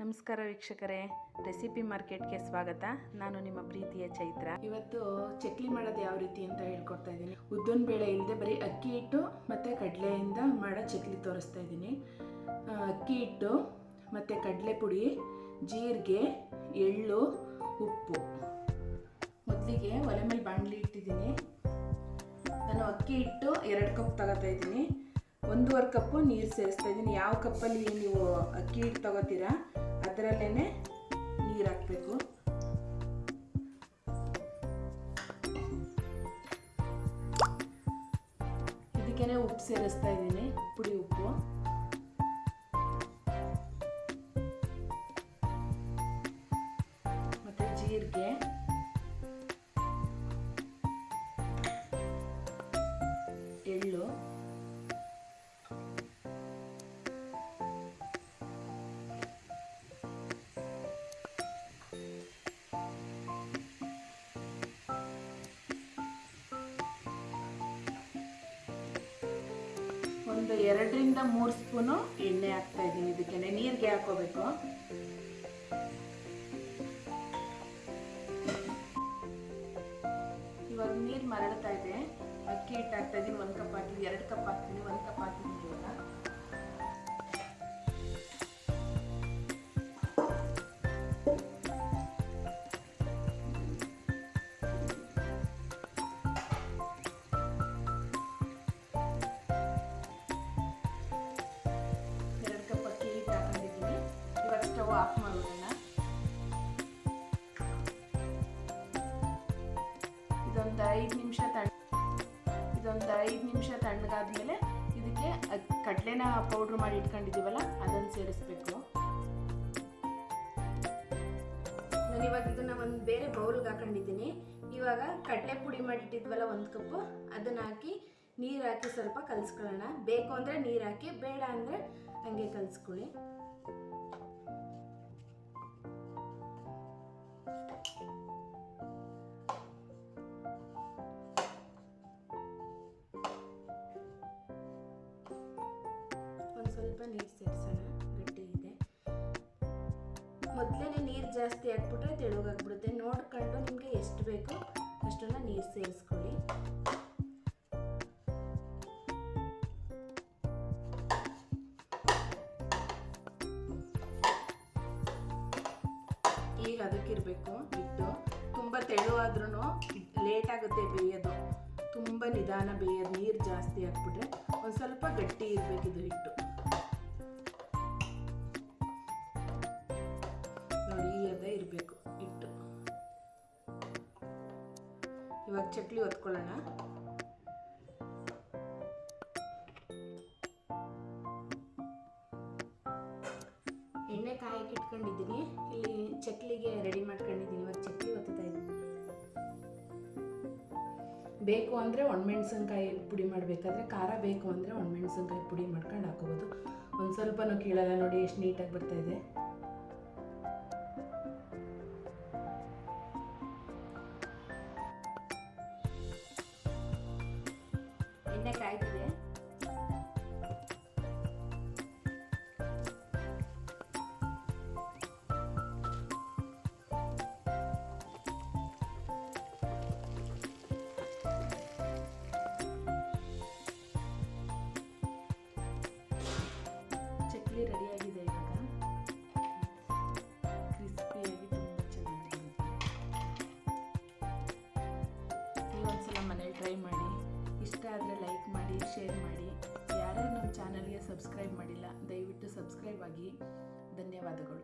ನಮಸ್ಕಾರ ವೀಕ್ಷಕರೇ, ರೆಸಿಪಿ ಮಾರ್ಕೆಟ್ಗೆ ಸ್ವಾಗತ. ನಾನು ನಿಮ್ಮ ಪ್ರೀತಿಯ ಚೈತ್ರ. ಇವತ್ತು ಚಕ್ಲಿ ಮಾಡೋದು ಯಾವ ರೀತಿ ಅಂತ ಹೇಳ್ಕೊಡ್ತಾ ಇದ್ದೀನಿ. ಉದ್ದಿನ ಬೇಳೆ ಇಲ್ಲದೆ ಬರೀ ಅಕ್ಕಿ ಹಿಟ್ಟು ಮತ್ತು ಕಡಲೆಯಿಂದ ಮಾಡೋ ಚಕ್ಲಿ ತೋರಿಸ್ತಾ ಇದ್ದೀನಿ. ಅಕ್ಕಿ ಹಿಟ್ಟು ಮತ್ತು ಕಡಲೆ ಪುಡಿ ಜೀರಿಗೆ, ಎಳ್ಳು, ಉಪ್ಪು. ಮೊದಲಿಗೆ ಒಲೆ ಮೇಲೆ ಬಾಣಲಿ ಇಟ್ಟಿದ್ದೀನಿ. ನಾನು ಅಕ್ಕಿ ಹಿಟ್ಟು ಎರಡು ಕಪ್ ತಗೋತಾ ಇದ್ದೀನಿ. ಒಂದೂವರೆ ಕಪ್ಪು ನೀರು ಸೇರಿಸ್ತಾ ಇದ್ದೀನಿ ಯಾವ ಕಪ್ಪಲ್ಲಿ ನೀವು ಅಕ್ಕಿ ಹಿಟ್ಟು ತಗೋತೀರಾ ಅದರಲ್ಲೇ ನೀರು ಹಾಕಬೇಕು. ಇದಕ್ಕೇನೆ ಉಪ್ಪು ಸೇರಿಸ್ತಾ ಇದ್ದೀನಿ ಪುಡಿ ಉಪ್ಪು. ಮತ್ತು ಜೀರಿಗೆ. ಒಂದು ಎರಡರಿಂದ ಮೂರು ಸ್ಪೂನು ಎಣ್ಣೆ ಹಾಕ್ತಾ ಇದ್ದೀನಿ ಇದಕ್ಕೆ ನೀರಿಗೆ ಹಾಕೋಬೇಕು. ಇವಾಗ ನೀರು ಮರಳ್ತಾ ಇದೆ. ಅಕ್ಕಿ ಹಿಟ್ಟು ಹಾಕ್ತಾ ಇದ್ದೀನಿ ಒಂದು ಕಪ್ ಹಾಕ್ತೀನಿ. ಎರಡು ಕಪ್ ಹಾಕ್ತೀನಿ. ಒಂದು ಕಪ್ ಹಾಕಿದ್ದೀನಿ ಇವಾಗ ಐದು ನಿಮಿಷ ತಣ್ಣ ಇದೊಂದು ಐದು ನಿಮಿಷ ತಣ್ಣಗಾದ್ಮೇಲೆ ಇದಕ್ಕೆ ಕಡಲೆನ ಪೌಡ್ರ್ ಮಾಡಿ ಇಟ್ಕೊಂಡಿದ್ದೀವಲ್ಲ ಅದನ್ನು ಸೇರಿಸ್ಬೇಕು. ನಾನು ಇವಾಗ ಇದನ್ನ ಒಂದು ಬೇರೆ ಬೌಲ್ಗೆ ಹಾಕೊಂಡಿದ್ದೀನಿ. ಇವಾಗ ಕಡಲೆ ಪುಡಿ ಮಾಡಿಟ್ಟಿದ್ವಲ್ಲ ಒಂದು ಕಪ್ಪು, ಅದನ್ನ ಹಾಕಿ ನೀರು ಹಾಕಿ ಸ್ವಲ್ಪ ಕಲಿಸ್ಕೊಳ್ಳೋಣ. ಬೇಕು ಅಂದರೆ ನೀರು ಹಾಕಿ, ಬೇಡ ಅಂದರೆ ಹಂಗೆ ಕಲಿಸ್ಕೊಳ್ಳಿ. ಸ್ವಲ್ಪ ನೀರು ಸೇರಿಸೋಣ. ಗಟ್ಟಿ ಇದೆ. ಮೊದಲೇ ನೀರು ಜಾಸ್ತಿ ಹಾಕ್ಬಿಟ್ರೆ ತೆಳುಗಾಗ್ಬಿಡುತ್ತೆ. ನೋಡ್ಕೊಂಡು ನಿಮಗೆ ಎಷ್ಟು ಬೇಕೋ ಅಷ್ಟನ್ನ ನೀರು ಸೇರಿಸ್ಕೊಳ್ಳಿ. ಈಗ ಅದಕ್ಕಿರಬೇಕು ಹಿಟ್ಟು. ತುಂಬ ತೆಳುವಾದ್ರೂ ಲೇಟ್ ಆಗುತ್ತೆ ಬೇಯೋದು. ತುಂಬ ನಿಧಾನ ಬೇಯೋದು. ನೀರು ಜಾಸ್ತಿ ಹಾಕ್ಬಿಟ್ರೆ ಒಂದು ಸ್ವಲ್ಪ ಗಟ್ಟಿ ಇರಬೇಕಿದು ಹಿಟ್ಟು. ಇವಾಗ ಚಕ್ಲಿ ಒತ್ಕೊಳ್ಳೋಣ. ಎಣ್ಣೆ ಕಾಯಕ್ಕೆ ಇಟ್ಕೊಂಡಿದ್ದೀನಿ. ಇಲ್ಲಿ ಚಕ್ಲಿಗೆ ರೆಡಿ ಮಾಡ್ಕೊಂಡಿದ್ದೀನಿ. ಇವಾಗ ಚಕ್ಲಿ ಒತ್ತಾ ಇದ್ದೀನಿ. ಬೇಕು ಅಂದರೆ ಒಣಮೆಣ್ಸಿನ್ಕಾಯಿ ಪುಡಿ ಮಾಡಬೇಕಾದ್ರೆ ಖಾರ ಬೇಕು ಅಂದರೆ ಒಣಮೆಣ್ಸಿನ್ಕಾಯಿ ಪುಡಿ ಮಾಡ್ಕೊಂಡು ಹಾಕೋಬೋದು ಒಂದು ಸ್ವಲ್ಪನೂ ಕೀಳಲ್ಲ ನೋಡಿ, ಎಷ್ಟು ನೀಟಾಗಿ ಬರ್ತಾ ಇಷ್ಟ ಆದರೆ ಲೈಕ್ ಮಾಡಿ ಶೇರ್ ಮಾಡಿ. ಯಾರೇ ನಮ್ಮ ಚಾನಲ್ಗೆ ಸಬ್ಸ್ಕ್ರೈಬ್ ಮಾಡಿಲ್ಲ, ದಯವಿಟ್ಟು ಸಬ್ಸ್ಕ್ರೈಬ್ ಆಗಿ. ಧನ್ಯವಾದಗಳು.